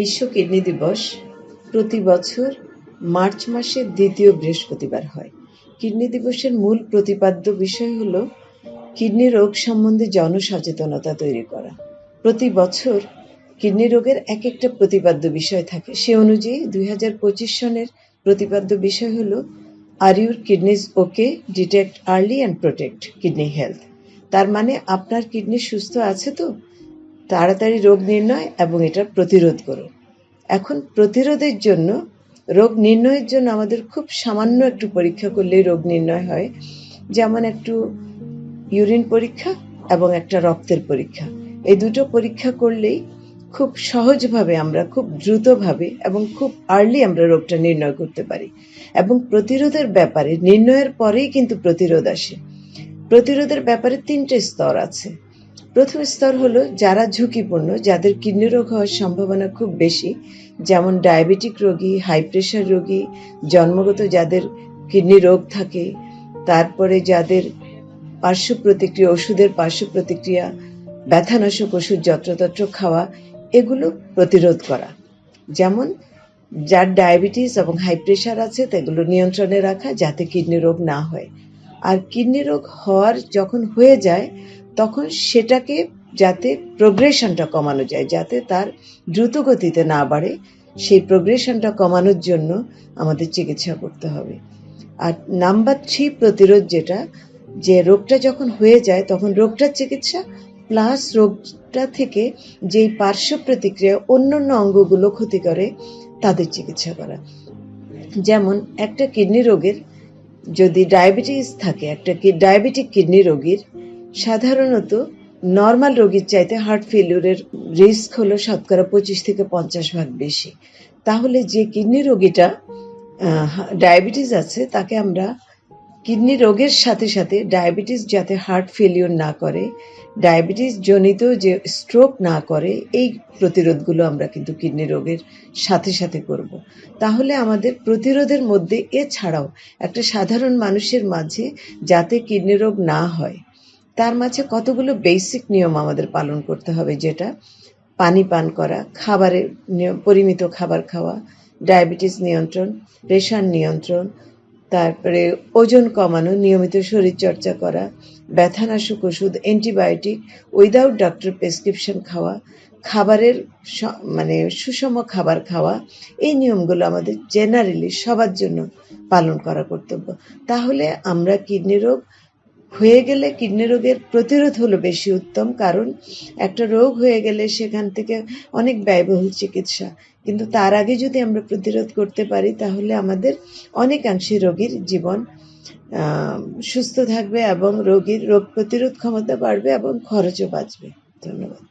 বিশ্ব কিডনি দিবস প্রতি বছর মার্চ মাসের দ্বিতীয় বৃহস্পতিবার হয়। কিডনি দিবসের মূল প্রতিপাদ্য বিষয় হল কিডনি রোগ সম্বন্ধে জনসচেতনতা তৈরি করা। প্রতি বছর কিডনি রোগের এক একটা প্রতিপাদ্য বিষয় থাকে। সে অনুযায়ী দুই হাজার পঁচিশ সনের প্রতিপাদ্য বিষয় হল are your kidneys okay detect early and protect kidney health তার মানে আপনার কিডনি সুস্থ আছে তো? তাড়াতাড়ি রোগ নির্ণয় এবং এটা প্রতিরোধ করো। এখন প্রতিরোধের জন্য, রোগ নির্ণয়ের জন্য আমাদের খুব সামান্য একটু পরীক্ষা করলেই রোগ নির্ণয় হয়। যেমন একটু ইউরিন পরীক্ষা এবং একটা রক্তের পরীক্ষা। এই দুটো পরীক্ষা করলেই খুব সহজভাবে আমরা, খুব দ্রুতভাবে এবং খুব আর্লি আমরা রোগটা নির্ণয় করতে পারি। এবং প্রতিরোধের ব্যাপারে, নির্ণয়ের পরেই কিন্তু প্রতিরোধ আসে। প্রতিরোধের ব্যাপারে তিনটে স্তর আছে। প্রথম স্তর হলো যারা ঝুঁকিপূর্ণ, যাদের কিডনি রোগ হওয়ার সম্ভাবনা খুব বেশি, যেমন ডায়াবেটিক রোগী, হাই প্রেশার রোগী, জন্মগত যাদের কিডনি রোগ থাকে, তারপরে যাদের পার্শ্ব প্রতিক্রিয়া, ওষুধের পার্শ্ব প্রতিক্রিয়া, ব্যথানাশক ওষুধ, যত্রতত্র খাওয়া, এগুলো প্রতিরোধ করা। যেমন যার ডায়াবেটিস এবং হাই প্রেশার আছে, সেগুলো নিয়ন্ত্রণে রাখা যাতে কিডনি রোগ না হয়। আর কিডনি রোগ হওয়ার যখন হয়ে যায়, তখন সেটাকে যাতে প্রোগ্রেশনটা কমানো যায়, যাতে তার দ্রুত গতিতে না বাড়ে, সেই প্রোগ্রেশনটা কমানোর জন্য আমাদের চিকিৎসা করতে হবে। আর নাম্বার থ্রি প্রতিরোধ যেটা, যে রোগটা যখন হয়ে যায়, তখন রোগটার চিকিৎসা প্লাস রোগটা থেকে যেই পার্শ্ব প্রতিক্রিয়া অন্য অন্য অঙ্গগুলো ক্ষতি করে, তাদের চিকিৎসা করা। যেমন একটা কিডনি রোগের যদি ডায়াবেটিস থাকে, একটা কি ডায়াবেটিক কিডনি রোগীর, সাধারণত নর্মাল রোগীর চাইতে হার্ট ফেলিউরের রিস্ক হলো শতকরা পঁচিশ থেকে পঞ্চাশ ভাগ বেশি। তাহলে যে কিডনি রোগীটা ডায়াবেটিস আছে, তাকে আমরা কিডনি রোগের সাথে সাথে ডায়াবেটিস যাতে হার্ট ফেলিওর না করে, ডায়াবেটিস জনিত যে স্ট্রোক না করে, এই প্রতিরোধগুলো আমরা কিন্তু কিডনি রোগের সাথে সাথে করব। তাহলে আমাদের প্রতিরোধের মধ্যে এছাড়াও একটা সাধারণ মানুষের মাঝে যাতে কিডনি রোগ না হয়, তার মাঝে কতগুলো বেসিক নিয়ম আমাদের পালন করতে হবে যেটা পানি পান করা, খাবারের পরিমিত খাবার খাওয়া, ডায়াবেটিস নিয়ন্ত্রণ প্রেশার নিয়ন্ত্রণ তারপরে ওজন কমানো, নিয়মিত শরীরচর্চা করা, ব্যথানাশক ওষুধ, অ্যান্টিবায়োটিক উইদাউট ডক্টর প্রেসক্রিপশন খাওয়া, খাবারের মানে সুষম খাবার খাওয়া, এই নিয়মগুলো আমাদের জেনারেলি সবার জন্য পালন করা কর্তব্য। তাহলে আমরা কিডনি রোগ হয়ে গেলে কিডনি রোগের প্রতিরোধ হলো বেশি উত্তম, কারণ একটা রোগ হয়ে গেলে সেখান থেকে অনেক ব্যয়বহুল চিকিৎসা। কিন্তু তার আগে যদি আমরা প্রতিরোধ করতে পারি, তাহলে আমাদের অনেকাংশে রোগীর জীবন সুস্থ থাকবে এবং রোগীর রোগ প্রতিরোধ ক্ষমতা বাড়বে এবং খরচও বাঁচবে। ধন্যবাদ।